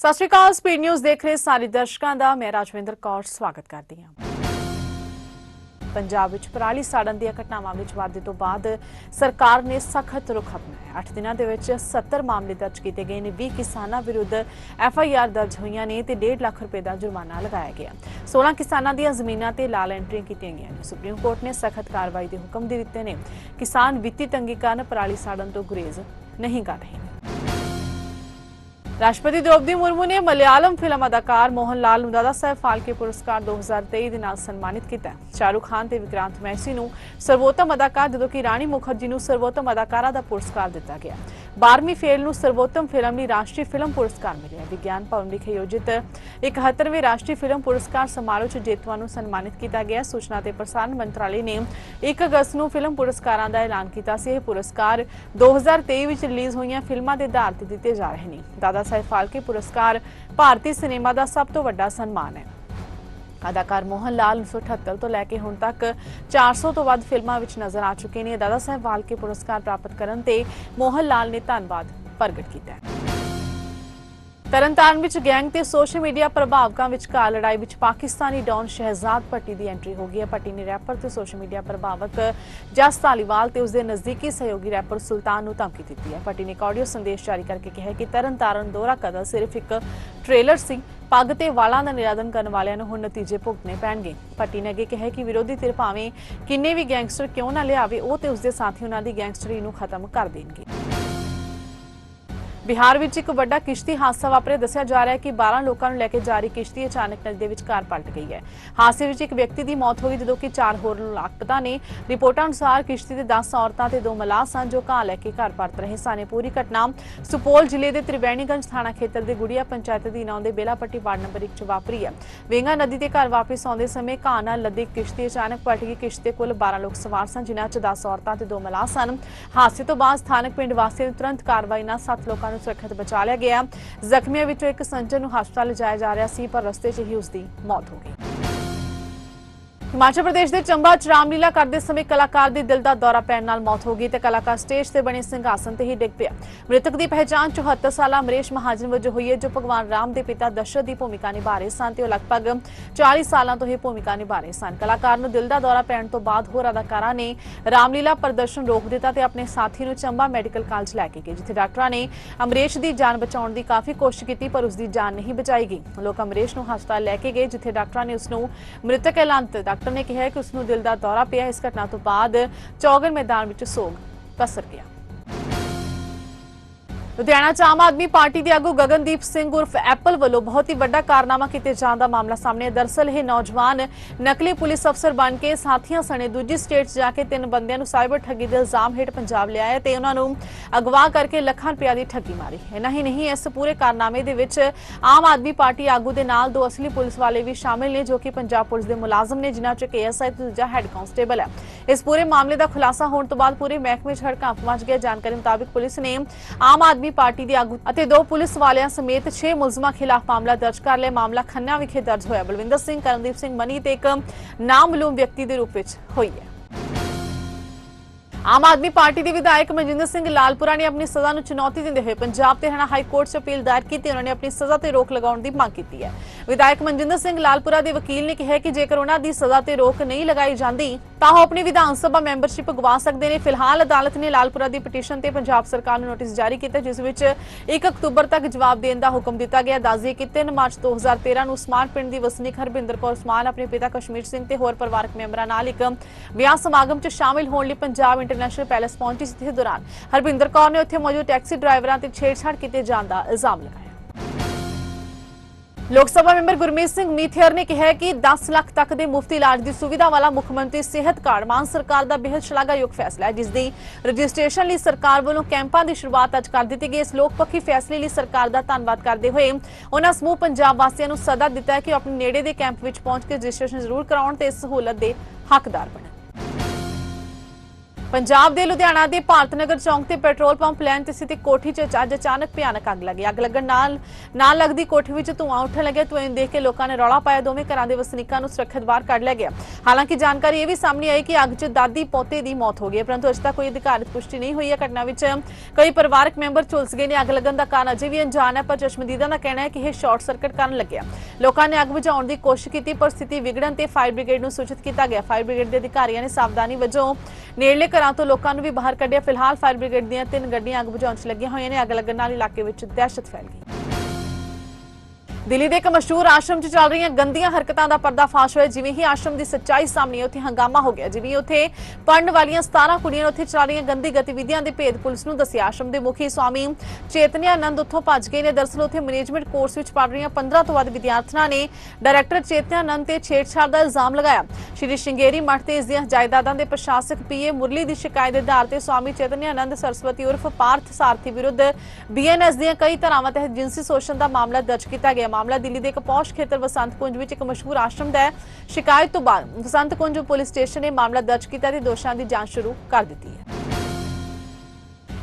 ਸਤਿ ਸ਼੍ਰੀ ਅਕਾਲ, speed news ਦੇਖ ਰਹੇ ਸਾਰੇ ਦਰਸ਼ਕਾਂ ਦਾ। ਮੈਂ ਰਾਜਵਿੰਦਰ ਕੌਰ, ਸਵਾਗਤ ਕਰਦੀ ਹਾਂ। ਪੰਜਾਬ ਵਿੱਚ ਪਰਾਲੀ ਸਾੜਨ ਦੀਆਂ ਘਟਨਾਵਾਂ ਵਿੱਚ ਵਾਧੇ ਤੋਂ ਬਾਅਦ ਸਰਕਾਰ ਨੇ ਸਖਤ ਰੁਖ ਅਪਣਾਇਆ। 8 ਦਿਨਾਂ ਦੇ ਵਿੱਚ 70 ਮਾਮਲੇ ਦਰਜ ਕੀਤੇ ਗਏ ਨੇ। 20 ਕਿਸਾਨਾਂ ਵਿਰੁੱਧ ਐਫ ਆਈ ਆਰ ਦਰਜ ਹੋਈਆਂ ਨੇ ਤੇ 1.5 ਲੱਖ ਰੁਪਏ ਦਾ ਜੁਰਮਾਨਾ ਲਗਾਇਆ ਗਿਆ। 16 ਕਿਸਾਨਾਂ ਦੀਆਂ ਜ਼ਮੀਨਾਂ ਤੇ ਲਾਲ ਐਂਟਰੀਆਂ ਕੀਤੀਆਂ ਗਈਆਂ ਨੇ। ਸੁਪਰੀਮ ਕੋਰਟ ਨੇ ਸਖਤ ਕਾਰਵਾਈ ਦੇ ਹੁਕਮ ਦੇ ਦਿੱਤੇ ਨੇ। ਕਿਸਾਨ ਵਿੱਤੀ ਤੰਗੀ ਕਾਰਨ ਪਰਾਲੀ ਸਾੜਨ ਤੋਂ ਗੁਰੇਜ਼ ਨਹੀਂ ਕਰ ਰਹੇ ਰਾਸ਼ਟਰਪਤੀ ਦ੍ਰੋਪਦੀ ਮੁਰਮੂ ਨੇ ਮਲਿਆਲਮ ਫਿਲਮ ਅਦਾਕਾਰ ਮੋਹਨ ਲਾਲ ਨੂੰ ਦਾਦਾ ਸਾਹਿਬ ਫਾਲਕੇ ਪੁਰਸਕਾਰ 2023 ਦੇ ਨਾਲ ਸਨਮਾਨਿਤ ਕੀਤਾ। ਸ਼ਾਹਰੁਖ ਖਾਨ ਤੇ ਵਿਕਰਾਂਤ ਮੈਸੀ ਨੂੰ ਸਰਵੋਤਮ ਅਦਾਕਾਰ ਜਦੋਂ ਕਿ ਰਾਣੀ ਮੁਖਰਜੀ ਨੂੰ ਸਰਵੋਤਮ ਅਦਾਕਾਰਾ ਦਾ ਪੁਰਸਕਾਰ ਦਿੱਤਾ ਗਿਆ। 12ਵੀਂ ਫੇਲ ਨੂੰ ਸਰਵੋਤਮ ਫਿਲਮ ਲਈ ਰਾਸ਼ਟਰੀ ਫਿਲਮ ਪੁਰਸਕਾਰ ਮਿਲਿਆ। ਵਿਗਿਆਨ ਭਵਨ ਵਿਖੇ ਆਯੋਜਿਤ 71ਵੇਂ ਰਾਸ਼ਟਰੀ ਫਿਲਮ ਪੁਰਸਕਾਰ ਸਮਾਰੋਹ 'ਚ ਜੇਤੂਆਂ ਨੂੰ ਸਨਮਾਨਿਤ ਕੀਤਾ ਗਿਆ। ਸੂਚਨਾ ਤੇ ਪ੍ਰਸਾਰਣ ਮੰਤਰਾਲੇ ਨੇ 1 ਅਗਸਤ ਨੂੰ ਫਿਲਮ ਪੁਰਸਕਾਰਾਂ ਦਾ ਐਲਾਨ ਕੀਤਾ ਸੀ। ਇਹ ਪੁਰਸਕਾਰ 2023 ਵਿੱਚ ਰਿਲੀਜ਼ ਹੋਈਆਂ ਫਿਲਮਾਂ ਦੇ ਆਧਾਰ ਤੇ ਦਿੱਤੇ ਜਾ ਰਹੇ ਨੇ। ਦਾਦਾ ਸਾਹਿਬ ਫਾਲਕੇ ਪੁਰਸਕਾਰ ਭਾਰਤੀ ਸਿਨੇਮਾ ਦਾ ਸਭ ਤੋਂ ਵੱਡਾ ਸਨਮਾਨ ਹੈ। ਅਦਾਕਾਰ ਮੋਹਨ ਲਾਲ 1978 ਤੋਂ ਲੈ ਕੇ ਹੁਣ ਤੱਕ 400 ਤੋਂ ਵੱਧ ਫਿਲਮਾਂ ਵਿੱਚ ਨਜ਼ਰ ਆ ਚੁੱਕੇ ਨੇ। ਦਾਦਾ ਸਾਹਿਬ ਫਾਲਕੇ ਪੁਰਸਕਾਰ ਪ੍ਰਾਪਤ ਕਰਨ ਤੇ ਮੋਹਨ ਲਾਲ ਨੇ ਧੰਨਵਾਦ ਪ੍ਰਗਟ ਕੀਤਾ ਹੈ। ਤਰਨਤਾਰਨ ਵਿੱਚ ਗੈਂਗ ਤੇ ਸੋਸ਼ਲ ਮੀਡੀਆ ਪ੍ਰਭਾਵਕਾਂ ਵਿਚਕਾਰ ਲੜਾਈ ਵਿੱਚ ਪਾਕਿਸਤਾਨੀ ਡੌਨ ਸ਼ਹਿਜ਼ਾਦ ਪੱਟੀ ਦੀ ਐਂਟਰੀ ਹੋ ਗਈ ਹੈ। ਪੱਟੀ ਨੇ ਰੈਪਰ ਤੇ ਸੋਸ਼ਲ ਮੀਡੀਆ ਪ੍ਰਭਾਵਕ ਜਸ ਧਾਲੀਵਾਲ ਤੇ ਉਸਦੇ ਨਜ਼ਦੀਕੀ ਸਹਿਯੋਗੀ ਰੈਪਰ ਸੁਲਤਾਨ ਨੂੰ ਧਮਕੀ ਦਿੱਤੀ ਹੈ। ਪੱਟੀ ਨੇ ਇੱਕ ਆਡੀਓ ਸੰਦੇਸ਼ ਜਾਰੀ ਕਰਕੇ ਕਿਹਾ ਕਿ ਤਰਨਤਾਰਨ ਦੋਰਾ ਕਦਾ ਸਿਰਫ ਇੱਕ ਟ੍ਰੇਲਰ ਸਿੰਘ ਪੱਗ ਤੇ ਵਾਲਾਂ ਦਾ ਨਿਰਾਦਨ ਕਰਨ ਵਾਲਿਆਂ ਨੂੰ ਹੁਣ ਨਤੀਜੇ ਭੁਗਤਣੇ ਪੈਣਗੇ। ਭੱਟੀ ਨੇ ਅੱਗੇ ਕਿਹਾ ਕਿ ਵਿਰੋਧੀ ਧਿਰ ਭਾਵੇਂ ਕਿੰਨੇ ਵੀ ਗੈਂਗਸਟਰ ਕਿਉਂ ਨਾ ਲਿਆਵੇ, ਉਹ ਤੇ ਉਸਦੇ ਸਾਥੀ ਉਹਨਾਂ ਦੀ ਗੈਂਗਸਟਰੀ ਨੂੰ ਖਤਮ ਕਰ ਦੇਣਗੇ। ਬਿਹਾਰ ਵਿੱਚ ਇੱਕ ਵੱਡਾ ਕਿਸ਼ਤੀ ਹਾਦਸਾ ਵਾਪਰਿਆ। ਦੱਸਿਆ ਜਾ ਰਿਹਾ ਹੈ ਕਿ 12 ਲੋਕਾਂ ਨੂੰ ਲੈ ਕੇ ਜਾ ਰਹੀ ਕਿਸ਼ਤੀ ਅਚਾਨਕ ਨਦੀ ਦੇ ਵਿਚਕਾਰ ਪਲਟ ਗਈ ਹੈ। ਹਾਦਸੇ ਵਿੱਚ ਇੱਕ ਵਿਅਕਤੀ ਦੀ ਮੌਤ ਹੋ ਗਈ, ਜਦੋਂ ਕਿ ਚਾਰ ਹੋਰ ਲਾਪਤਾ ਨੇ। ਰਿਪੋਰਟਾਂ ਅਨੁਸਾਰ ਕਿਸ਼ਤੀ ਦੇ 10 ਔਰਤਾਂ ਤੇ ਦੋ ਮਲਾਹ ਸਨ ਜੋ ਘਾਹ ਲੈ ਕੇ ਘਰ ਪਰਤ ਰਹੇ ਸਨ। ਇਹ ਪੂਰੀ ਘਟਨਾ ਸੁਪੌਲ ਜ਼ਿਲ੍ਹੇ ਦੇ ਤ੍ਰਿਵੈਣੀਗੰਜ ਥਾਣਾ ਖੇਤਰ ਦੇ ਗੁੜੀਆ ਪੰਚਾਇਤ ਦੇ ਨਾਂ ਬੇਲਾਪੱਟੀ ਵਾਰਡ ਨੰਬਰ 1 ਚ ਵਾਪਰੀ ਹੈ। ਵੇਂਗਾ ਨਦੀ ਦੇ ਘਰ ਵਾਪਸ ਆਉਂਦੇ ਸਮੇਂ ਘਾਹ ਨਾਲ ਲੱਦੀ ਕਿਸ਼ਤੀ ਅਚਾਨਕ ਪਲਟ ਗਈ। ਕਿਸ਼ਤੀ ਤੇ ਕੁੱਲ 12 ਲੋਕ ਸਵਾਰ ਸਨ, ਜਿਨ੍ਹਾਂ ਚ 10 ਔਰਤਾਂ ਤੇ ਦੋ ਮਲਾਹ ਸਨ। ਹਾਦਸੇ ਤੋਂ ਬਾਅਦ ਸਥਾਨਕ ਪਿੰਡ ਵਾਸੀਆਂ ਨੇ ਤੁਰੰਤ ਕਾਰਵਾਈ ਨਾਲ 7 ਲੋਕਾਂ ਨੂੰ ਸੁਰੱਖਿਅਤ ਬਚਾ ਲਿਆ ਗਿਆ। ਜ਼ਖਮੀਆਂ ਵਿੱਚੋਂ ਇੱਕ ਸੰਜਨ ਨੂੰ ਹਸਪਤਾਲ ਲਿਜਾਇਆ ਜਾ ਰਿਹਾ ਸੀ, ਪਰ ਰਸਤੇ 'ਚ ਹੀ ਉਸ ਦੀ ਮੌਤ ਹੋ ਗਈ। ਹਿਮਾਚਲ ਪ੍ਰਦੇਸ਼ ਦੇ ਚੰਬਾ ਚ ਰਾਮਲੀਲਾ ਕਰਦੇ ਸਮੇਂ ਕਲਾਕਾਰ ਦੀ ਦਿਲ ਦਾ ਦੌਰਾ ਪੈਣ ਨਾਲ ਮੌਤ ਹੋ ਗਈ ਤੇ ਕਲਾਕਾਰ ਸਟੇਜ ਤੇ ਬਣੇ ਸਿੰਘਾਸਨ ਤੇ ਹੀ ਡਿੱਗ ਪਿਆ। ਮ੍ਰਿਤਕ ਦੀ ਪਹਿਚਾਣ 74 ਸਾਲਾ ਅਮਰੀਸ਼ ਮਹਾਜਨ ਵਜੋਂ ਹੋਈ ਹੈ, ਜੋ ਭਗਵਾਨ ਰਾਮ ਦੇ ਪਿਤਾ ਦਸ਼ਰਥ ਦੀ ਭੂਮਿਕਾ ਨਿਭਾ ਰਹੇ ਸਨ ਤੇ ਉਹ ਲਗਭਗ 40 ਸਾਲਾਂ ਤੋਂ ਇਹ ਭੂਮਿਕਾ ਨਿਭਾ ਰਹੇ ਸਨ। ਕਲਾਕਾਰ ਨੂੰ ਦਿਲ ਦਾ ਦੌਰਾ ਪੈਣ ਤੋਂ ਬਾਅਦ ਹੋਰ ਅਦਾਕਾਰਾਂ ਨੇ ਰਾਮਲੀਲਾ ਪ੍ਰਦਰਸ਼ਨ ਰੋਕ ਦਿੱਤਾ ਤੇ ਆਪਣੇ ਸਾਥੀ ਨੂੰ ਚੰਬਾ ਮੈਡੀਕਲ ਕਾਲਜ ਲੈ ਕੇ ਗਏ, ਜਿੱਥੇ ਡਾਕਟਰਾਂ ਨੇ ਅਮਰੀਸ਼ ਦੀ ਜਾਨ ਬਚਾਉਣ ਦੀ ਕਾਫੀ ਕੋਸ਼ਿਸ਼ ਕੀਤੀ, ਪਰ ਉਸ ਦੀ ਜਾਨ ਨਹੀਂ ਬਚਾਈ ਗਈ। ਲੋਕ ਅਮਰੀਸ਼ ਨੂੰ ਹਸਪਤਾਲ ਲੈ ਕੇ ਗਏ, ਜਿੱਥੇ ਡਾਕਟਰਾਂ ਨੇ ਉਸ ਨੂੰ ਮ੍ਰਿਤਕ ਐਲਾਨ ਦਿੱਤਾ ਡਾਕਟਰ ਨੇ ਕਿਹਾ ਕਿ ਉਸ ਨੂੰ ਦਿਲ ਦਾ ਦੌਰਾ ਪਿਆ ਇਸ ਘਟਨਾ ਤੋਂ ਬਾਅਦ ਚੌਗਨ ਮੈਦਾਨ ਵਿੱਚ ਸੋਗ ਪਸਰ ਗਿਆ। ਲੁਧਿਆਣਾ ਚ ਆਮ ਆਦਮੀ ਪਾਰਟੀ ਦੇ ਆਗੂ ਗਗਨਦੀਪ ਸਿੰਘ ਉਰਫ ਐਪਲ ਵੱਲੋਂ ਬਹੁਤ ਹੀ ਵੱਡਾ ਕਾਰਨਾਮਾ ਕੀਤੇ ਜਾਣ ਦਾ ਮਾਮਲਾ ਸਾਹਮਣੇ ਹੈ ਦਰਸਲ ਇਹ ਨੌਜਵਾਨ ਨਕਲੀ ਪੁਲਿਸ ਅਫਸਰ ਬਣ ਕੇ ਸਾਥੀਆਂ ਸਣੇ ਦੂਜੀ ਸਟੇਟ ਜਾ ਕੇ ਤਿੰਨ ਬੰਦਿਆਂ ਨੂੰ ਸਾਈਬਰ ਠੱਗੀ ਦੇ ਇਲਜ਼ਾਮ ਹੇਠ ਪੰਜਾਬ ਲਿਆਇਆ ਤੇ ਉਹਨਾਂ ਨੂੰ ਅਗਵਾ ਕਰਕੇ ਲੱਖਾਂ ਰੁਪਇਆ ਦੀ ਠੱਗੀ ਮਾਰੀ। ਇਨਾ ਹੀ ਨਹੀਂ, ਇਸ ਪੂਰੇ ਕਾਰਨਾਮੇ ਦੇ ਵਿੱਚ ਆਮ ਆਦਮੀ ਪਾਰਟੀ ਆਗੂ ਦੇ ਨਾਲ ਦੋ ਅਸਲੀ ਪੁਲਿਸ ਵਾਲੇ ਵੀ ਸ਼ਾਮਿਲ ਨੇ ਜੋ ਕਿ ਪੰਜਾਬ ਪੁਲਿਸ ਦੇ ਮੁਲਾਜ਼ਮ ਨੇ, ਜਿਨ੍ਹਾਂ 'ਚ ਏਐਸਆਈ ਤੇ ਦੂਜਾ ਹੈੱਡ ਕਾਂਸਟੇਬਲ ਹੈ। ਇਸ ਪੂਰੇ ਮਾਮਲੇ ਦਾ ਖੁਲਾਸਾ ਹੋਣ ਤੋਂ ਬਾਅਦ ਪੂਰੇ ਮਹਿਕਮੇ 'ਚ ਹੜਕੰਪ ਮਚ ਗਿਆ। ਜਾਣਕਾਰੀ ਮੁਤਾਬਿਕ ਪੁਲਿਸ ਨੇ ਆਮ ਆਦਮੀ ਪਾਰਟੀ ਦੇ ਆਗੂ ਅਤੇ ਦੋ ਪੁਲਿਸ ਵਾਲਿਆਂ ਸਮੇਤ 6 ਮੁਲਜ਼ਮਾਂ ਖਿਲਾਫ ਮਾਮਲਾ ਦਰਜ ਕਰ ਲਿਆ। ਮਾਮਲਾ ਖੰਨਾ ਵਿਖੇ ਦਰਜ ਹੋਇਆ। ਬਲਵਿੰਦਰ ਸਿੰਘ, ਕਰਨਦੀਪ ਸਿੰਘ ਮਨੀ ਤੇ ਇੱਕ ਨਾਮਲੂਮ ਵਿਅਕਤੀ ਦੇ ਰੂਪ ਵਿੱਚ ਹੋਈ ਹੈ। ਆਮ ਆਦਮੀ ਪਾਰਟੀ ਦੇ ਵਿਧਾਇਕ ਮਨਜਿੰਦਰ ਸਿੰਘ ਲਾਲਪੁਰਾ ਨੇ ਆਪਣੀ ਸਜ਼ਾ ਨੂੰ ਚੁਣੌਤੀ ਦਿੰਦੇ ਹੋਏ ਪੰਜਾਬ ਤੇ ਹਰਿਆਣਾ ਹਾਈ ਕੋਰਟ 'ਚ ਅਪੀਲ ਦਾਇਰ ਕੀਤੀ ਉਹਨਾਂ ਨੇ ਆਪਣੀ ਸਜ਼ਾ ਤੇ ਰੋਕ ਲਗਾਉਣ ਦੀ ਮੰਗ ਕੀਤੀ ਹੈ। ਵਿਧਾਇਕ ਮਨਜਿੰਦਰ ਸਿੰਘ ਲਾਲਪੁਰਾ ਦੇ ਵਕੀਲ ਨੇ ਕਿਹਾ ਕਿ ਜੇਕਰ ਉਹਨਾਂ ਦੀ ਸਜ਼ਾ ਤੇ ਰੋਕ ਨਹੀਂ ਲਗਾਈ ਜਾਂਦੀ, ਤਾਂ ਉਹ ਆਪਣੀ ਵਿਧਾਨ ਸਭਾ ਮੈਂਬਰਸ਼ਿਪ ਗਵਾ ਸਕਦੇ ਨੇ। ਫਿਲਹਾਲ ਅਦਾਲਤ ਨੇ ਲਾਲਪੁਰਾ ਦੀ ਪਟੀਸ਼ਨ ਤੇ ਪੰਜਾਬ ਸਰਕਾਰ ਨੂੰ ਨੋਟਿਸ ਜਾਰੀ ਕੀਤਾ, ਜਿਸ ਵਿੱਚ 1 ਅਕਤੂਬਰ ਤੱਕ ਜਵਾਬ ਦੇਣ ਦਾ ਹੁਕਮ ਦਿੱਤਾ ਗਿਆ। ਦੱਸਦੇ ਕਿ 3 ਮਾਰਚ 2013 ਨੂੰ ਸਮਾਰਟ ਪਿੰਡ ਦੀ ਵਸਨੀਕ ਹਰਬਿੰਦਰ ਕੌਰ ਉਸਮਾਨ ਆਪਣੇ ਪਿਤਾ ਕਸ਼ਮੀਰ ਸਿੰਘ ਤੇ ਹੋਰ ਪਰਿਵਾਰਕ ਮੈਂਬਰਾਂ ਨਾਲ ਇੱਕ ਵਿਆਹ ਸਮਾਗਮ 'ਚ ਸ਼ਾਮਿਲ ਹੋਣ ਲਈ ਪੰਜਾਬ ਇੰਟਰਨੈਸ਼ਨਲ ਪੈਲੇਸ ਪਹੁੰਚੀ ਸੀ ਦੌਰਾਨ ਹਰਬਿੰਦਰ ਕੌਰ ਨੇ ਉੱਥੇ ਮੌਜੂਦ ਟੈਕਸੀ ਡਰਾਈਵਰਾਂ ਤੇ ਛੇੜਛਾੜ ਕੀਤੇ ਜਾਣ ਦਾ ਇਲਜ਼ਾਮ ਲਗਾਇਆ। ਲੋਕ ਸਭਾ ਮੈਂਬਰ ਗੁਰਮੀਤ ਸਿੰਘ ਮੀਥੇਰ ਨੇ ਕਿਹਾ ਕਿ 10 ਲੱਖ ਤੱਕ ਦੇ ਮੁਫਤ ਇਲਾਜ ਦੀ ਸੁਵਿਧਾ ਵਾਲਾ ਮੁੱਖ ਮੰਤਰੀ ਸਿਹਤ ਕਾਰਡ ਮਾਨ ਸਰਕਾਰ ਦਾ ਬੇਹੱਦ ਸ਼ਲਾਘਾਯੋਗ ਫੈਸਲਾ ਹੈ ਜਿਸ ਦੀ ਰਜਿਸਟ੍ਰੇਸ਼ਨ ਲਈ ਸਰਕਾਰ ਵੱਲੋਂ ਕੈਂਪਾਂ ਦੀ ਸ਼ੁਰੂਆਤ ਅੱਜ ਕਰ ਦਿੱਤੀ ਗਈ ਇਸ ਲੋਕ ਪੱਖੀ ਫੈਸਲੇ ਲਈ ਸਰਕਾਰ ਦਾ ਧੰਨਵਾਦ ਕਰਦੇ ਹੋਏ ਉਹਨਾਂ ਸਮੂਹ ਪੰਜਾਬ ਵਾਸੀਆਂ ਨੂੰ ਸੱਦਾ ਦਿੱਤਾ ਹੈ ਕਿ ਉਹ ਆਪਣੇ ਨੇੜੇ ਦੇ ਕੈਂਪ ਵਿੱਚ ਪਹੁੰਚ ਕੇ ਰਜਿਸਟ੍ਰੇਸ਼ਨ ਜ਼ਰੂਰ ਕਰਾਉਣ ਤੇ ਇਸ ਸਹੂਲਤ ਦੇ ਹੱਕਦਾਰ ਬਣਨ। ਪੰਜਾਬ ਦੇ ਲੁਧਿਆਣਾ ਦੇ ਭਾਰਤ ਨਗਰ ਚੌਂਕ ਤੇ ਪੈਟਰੋਲ ਪੰਪ ਲੈਣ ਤੇ ਸਥਿਤ ਕੋਠੀ 'ਚ ਅੱਜ ਅਚਾਨਕ ਭਿਆਨਕ ਅੱਗ ਲੱਗੀ। ਅੱਗ ਲੱਗਣ ਨਾਲ ਨਾਲ ਲੱਗਦੀ ਕੋਠੀ ਵਿੱਚ ਧੂੰਆਂ ਉੱਠਣ ਲੱਗਿਆ। ਧੂਏ ਨੂੰ ਦੇਖ ਕੇ ਲੋਕਾਂ ਨੇ ਰੌਲਾ ਪਾਇਆ। ਦੋਵੇਂ ਘਰਾਂ ਦੇ ਵਸਨੀਕਾਂ ਨੂੰ ਸੁਰੱਖਿਅਤ ਬਾਹਰ ਕੱਢ ਲਿਆ ਗਿਆ। ਹਾਲਾਂਕਿ ਜਾਣਕਾਰੀ ਇਹ ਵੀ ਸਾਹਮਣੇ ਆਈ ਕਿ ਅੱਗ 'ਚ ਦਾਦੀ ਪੋਤੇ ਦੀ ਮੌਤ ਹੋ ਗਈ ਪਰੰਤੂ ਅਜੇ ਤੱਕ ਕੋਈ ਅਧਿਕਾਰਤ ਪੁਸ਼ਟੀ ਨਹੀਂ ਹੋਈ ਹੈ। ਘਟਨਾ ਵਿੱਚ ਕਈ ਪਰਿਵਾਰਕ ਮੈਂਬਰ ਝੁਲਸ ਗਏ ਨੇ। ਅੱਗ ਲੱਗਣ ਦਾ ਕਾਰਨ ਅਜੇ ਵੀ ਅਣਜਾਣ ਹੈ, ਪਰ ਚਸ਼ਮਦੀਦਾਂ ਦਾ ਕਹਿਣਾ ਹੈ ਕਿ ਇਹ ਸ਼ਾਰਟ ਸਰਕਟ ਕਾਰਨ ਲੱਗਿਆ। ਲੋਕਾਂ ਨੇ ਅੱਗ ਬੁਝਾਉਣ ਦੀ ਕੋਸ਼ਿਸ਼ ਕੀਤੀ, ਪਰ ਸਥਿਤੀ ਵਿਗੜਨ ਤੇ ਫਾਇਰ ਬ੍ਰਿਗੇਡ ਨੂੰ ਸੂਚਿਤ ਕੀਤਾ ਗਿਆ। ਫਾਇਰ ਬ੍ਰਿਗੇਡ ਦੇ ਅਧਿਕਾਰੀਆਂ ਨੇ ਸਾਵਧਾਨੀ ਵਜੋਂ ਨੇੜਲੇ ਘਰਾਂ ਤੋਂ ਲੋਕਾਂ ਨੂੰ ਵੀ ਬਾਹਰ ਕੱਢਿਆ। ਫਿਲਹਾਲ ਫਾਇਰ ਬ੍ਰਿਗੇਡ ਦੀਆਂ ਤਿੰਨ ਗੱਡੀਆਂ ਅੱਗ ਬੁਝਾਉਣ 'ਚ ਲੱਗੀਆਂ ਹੋਈਆਂ ਨੇ। ਅੱਗ ਲੱਗਣ ਨਾਲ ਇਲਾਕੇ ਵਿੱਚ ਦਹਿਸ਼ਤ ਫੈਲ ਗਈ। ਦਿੱਲੀ ਦੇ ਇੱਕ ਮਸ਼ਹੂਰ ਆਸ਼ਰਮ 'ਚ ਚੱਲ ਰਹੀਆਂ ਗੰਦੀਆਂ ਹਰਕਤਾਂ ਦਾ ਪਰਦਾਫਾਸ਼ ਹੋਇਆ, ਜਿਵੇਂ ਹੀ ਆਸ਼ਰਮ ਦੀ ਸੱਚਾਈ ਸਾਹਮਣੇ ਉੱਥੇ ਹੰਗਾਮਾ ਹੋ ਗਿਆ। ਜਿਵੇਂ ਉੱਥੇ ਪੜਨ ਵਾਲੀਆਂ 17 ਕੁੜੀਆਂ ਨੇ ਉੱਥੇ ਚੱਲ ਰਹੀਆਂ ਗੰਦੀ ਗਤੀਵਿਧੀਆਂ ਦੇ ਭੇਦ ਪੁਲਿਸ ਨੂੰ ਦੱਸਿਆ। ਆਸ਼ਰਮ ਦੇ ਮੁਖੀ ਸਵਾਮੀ ਚੇਤਨਿਆਨੰਦ ਉੱਥੋਂ ਭੱਜ ਗਏ ਨੇ। ਦਰਅਸਲ ਉੱਥੇ ਮੈਨੇਜਮੈਂਟ ਕੋਰਸ ਵਿੱਚ ਪੜ ਰਹੀਆਂ 15 ਤੋਂ ਵੱਧ ਵਿਦਿਆਰਥਣਾਂ ਨੇ ਡਾਇਰੈਕਟਰ ਚੇਤਨਿਆਨੰਦ ਤੇ ਛੇੜਛਾੜ ਦਾ ਇਲਜ਼ਾਮ ਲਗਾਇਆ। ਸ਼੍ਰੀ ਸ਼ਿੰਗੇਰੀ ਮਠ ਤੇ ਇਸ ਦੀਆਂ ਜਾਇਦਾਦਾਂ ਦੇ ਪ੍ਰਸ਼ਾਸਕ ਪੀਏ ਮੁਰਲੀ ਦੀ ਸ਼ਿਕਾਇਤ ਦੇ ਆਧਾਰ ਤੇ ਸਵਾਮੀ ਚੇਤਨਿਆਨੰਦ ਸਰਸਵਤੀ ਉਰਫ ਪਾਰਥ ਸਾਰਥੀ ਵਿਰੁੱਧ ਬੀਐਨਐਸ ਦੀਆਂ ਕਈ ਧਾਰਾਵਾਂ ਤਹਿਤ ਜਿਨਸੀ ਸ਼ੋਸ਼ਣ ਦਾ ਮਾਮਲਾ ਦਰਜ ਕੀਤਾ ਗਿਆ। ਮਾਮਲਾ ਦਿੱਲੀ ਦੇ ਇੱਕ ਪੌਸ਼ ਖੇਤਰ ਵਸੰਤ ਕੁੰਜ ਵਿੱਚ ਇੱਕ ਮਸ਼ਹੂਰ ਆਸ਼ਰਮ ਦਾ ਹੈ। ਸ਼ਿਕਾਇਤ ਤੋਂ ਬਾਅਦ ਵਸੰਤ ਕੁੰਜ ਪੁਲਿਸ ਸਟੇਸ਼ਨ ਨੇ ਮਾਮਲਾ ਦਰਜ ਕੀਤਾ ਤੇ ਦੋਸ਼ਾਂ ਦੀ ਜਾਂਚ ਸ਼ੁਰੂ ਕਰ ਦਿੱਤੀ ਹੈ।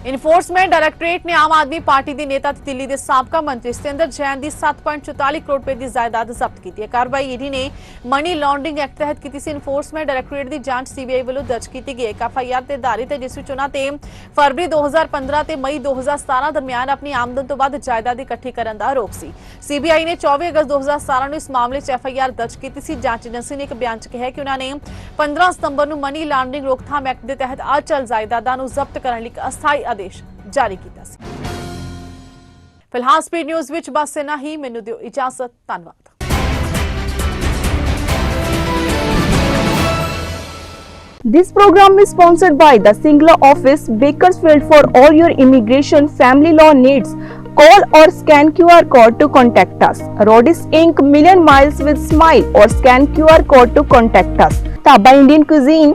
ਇਨਫੋਰਸਮੈਂਟ ਡਾਇਰੈਕਟੋਰੇਟ ਨੇ ਆਮ ਆਦਮੀ ਪਾਰਟੀ ਦੇ ਨੇਤਾ ਤੇ ਦਿੱਲੀ ਦੇ ਸਾਬਕਾ ਮੰਤਰੀ ਸਤਿੰਦਰ ਜੈਨ ਦੀ 7.44 ਕਰੋੜ ਰੁਪਏ ਦੀ ਜਾਇਦਾਦ ਜ਼ਬਤ ਕੀਤੀ ਹੈ। ਕਾਰਵਾਈ ਈਡੀ ਨੇ ਮਨੀ ਲਾਂਡਰਿੰਗ ਐਕਟ ਤਹਿਤ ਕੀਤੀ ਸੀ। ਇਨਫੋਰਸਮੈਂਟ ਡਾਇਰੈਕਟੋਰੇਟ ਦੀ ਜਾਂਚ ਸੀਬੀਆਈ ਵੱਲੋਂ ਦਰਜ ਕੀਤੀ ਗਈ ਹੈ। ਐਫਆਈਆਰ ਤੇ ਆਧਾਰਿਤ ਹੈ, ਜਿਸ ਵਿੱਚ ਉਹਨਾਂ ਤੇ ਫਰਵਰੀ 2015 ਤੇ ਮਈ 2017 ਦਰਮਿਆਨ ਆਪਣੀ ਆਮਦਨ ਤੋਂ ਬਾਅਦ ਜਾਇਦਾਦ ਇਕੱਠੀ ਕਰਨ ਦਾ ਆਰੋਪ ਸੀ। ਸੀਬੀਆਈ ਨੇ 24 ਅਗਸਤ 2017 ਨੂੰ ਇਸ ਮਾਮਲੇ 'ਚ ਐਫਆਈਆਰ ਦਰਜ ਕੀਤੀ ਸੀ। ਜਾਂਚ ਏਜੰਸੀ ਨੇ ਇੱਕ ਬਿਆਨ 'ਚ ਕਿਹਾ ਕਿ ਉਹਨਾਂ ਨੇ 15 ਸਤੰਬਰ ਨੂੰ ਮਨੀ ਲਾਂਡਰਿੰਗ ਰੋਕਥਾਮ ਐਕਟ ਦੇ ਤਹਿਤ ਅਚਲ ਜਾਇਦਾਦਾਂ ਨੂੰ ਜ਼ਬਤ ਕਰਨ ਲਈ ਇੱਕ ਅਸਥਾਈ ਆਦੇਸ਼ ਜਾਰੀ ਕੀਤਾ ਸੀ ਫਿਲਹਾਲ ਸਪੀਡ ਨਿਊਜ਼ ਵਿੱਚ ਬਸ ਇਨਾ ਹੀ ਮੈਨੂੰ ਦਿਓ ਇਜਾਜ਼ਤ ਧੰਨਵਾਦ This program is sponsored by the Singla office, Bakersfield for all your immigration family law needs. Call or scan QR code to contact us. Rodis Inc. Million Miles with Smile or scan QR code to contact us. Taba Indian Cuisine,